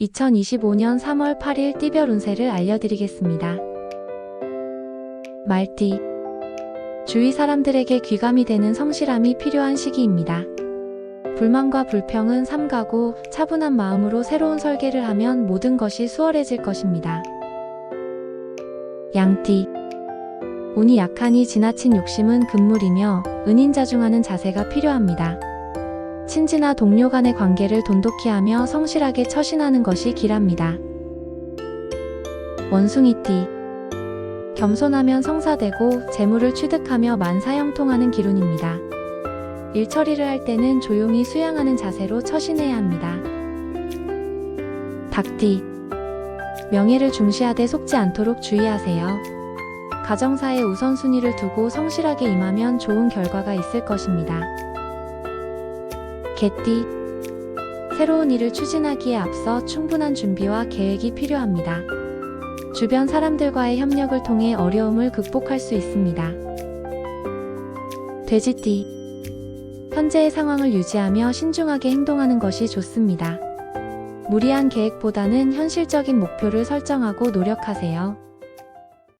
2025년 3월 8일 띠별 운세를 알려드리겠습니다. 말띠. 주위 사람들에게 귀감이 되는 성실함이 필요한 시기입니다. 불만과 불평은 삼가고 차분한 마음으로 새로운 설계를 하면 모든 것이 수월해질 것입니다. 양띠. 운이 약하니 지나친 욕심은 금물이며 은인자중하는 자세가 필요합니다. 친지나 동료 간의 관계를 돈독히 하며 성실하게 처신하는 것이 길합니다. 원숭이띠. 겸손하면 성사되고 재물을 취득하며 만사형통하는 기운입니다. 일 처리를 할 때는 조용히 수양하는 자세로 처신해야 합니다. 닭띠. 명예를 중시하되 속지 않도록 주의하세요. 가정사의 우선순위를 두고 성실하게 임하면 좋은 결과가 있을 것입니다. 개띠. 새로운 일을 추진하기에 앞서 충분한 준비와 계획이 필요합니다. 주변 사람들과의 협력을 통해 어려움을 극복할 수 있습니다. 돼지띠. 현재의 상황을 유지하며 신중하게 행동하는 것이 좋습니다. 무리한 계획보다는 현실적인 목표를 설정하고 노력하세요.